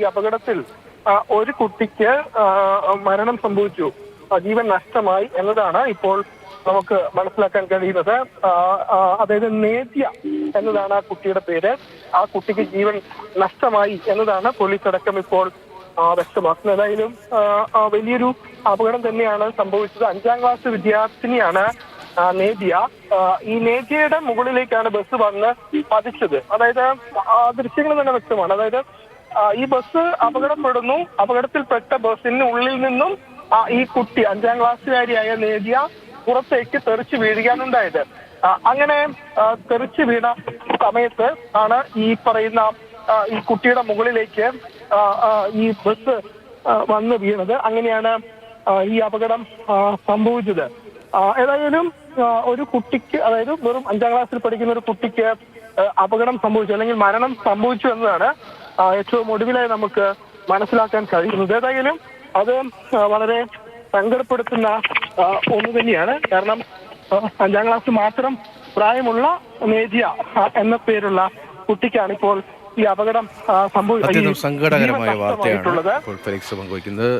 ഈ അപകടത്തിൽ ഒരു കുട്ടിക്ക് മരണം സംഭവിച്ചു. ജീവൻ നഷ്ടമായി എന്നതാണ് ഇപ്പോൾ നമുക്ക് മനസ്സിലാക്കാൻ കഴിയുന്നത്. അതായത് നേദ്യ എന്നതാണ് ആ കുട്ടിയുടെ പേര്. ആ കുട്ടിക്ക് ജീവൻ നഷ്ടമായി എന്നതാണ് പോലീസ് അടക്കം ഇപ്പോൾ വ്യക്തമാക്കുന്നത്. ഏതായാലും വലിയൊരു അപകടം തന്നെയാണ് സംഭവിച്ചത്. അഞ്ചാം ക്ലാസ് വിദ്യാർത്ഥിനിയാണ് നേദ്യ. ഈ നേദ്യയുടെ മുകളിലേക്കാണ് ബസ് വന്ന് പതിച്ചത്. അതായത് ദൃശ്യങ്ങൾ തന്നെ വ്യക്തമാണ്. അതായത് ഈ ബസ് അപകടപ്പെടുന്നു. അപകടത്തിൽപ്പെട്ട ബസ്സിന് ഉള്ളിൽ നിന്നും ഈ കുട്ടി അഞ്ചാം ക്ലാസ്സുകാരിയായ നേദിയ പുറത്തേക്ക് തെറിച്ച് വീഴുകയാണുണ്ടായത് അങ്ങനെ തെറിച്ച് വീണ സമയത്ത് ആണ് ഈ പറയുന്ന ഈ കുട്ടിയുടെ മുകളിലേക്ക് ഈ ബസ് വന്ന് വീണത്. അങ്ങനെയാണ് ഈ അപകടം സംഭവിച്ചത്. ഏതായാലും ഒരു കുട്ടിക്ക് അതായത് വെറും അഞ്ചാം ക്ലാസ്സിൽ പഠിക്കുന്ന ഒരു കുട്ടിക്ക് അപകടം സംഭവിച്ചു അല്ലെങ്കിൽ മരണം സംഭവിച്ചു എന്നതാണ് ഏറ്റവും ഒടുവിലായി നമുക്ക് മനസ്സിലാക്കാൻ കഴിയുന്നത്. ഏതായാലും അത് വളരെ സങ്കടപ്പെടുത്തുന്ന ഒന്ന് തന്നെയാണ്. കാരണം അഞ്ചാം ക്ലാസ് മാത്രം പ്രായമുള്ള മേജിയ എന്ന പേരുള്ള കുട്ടിക്കാണ് ഇപ്പോൾ ഈ അപകടം ആ,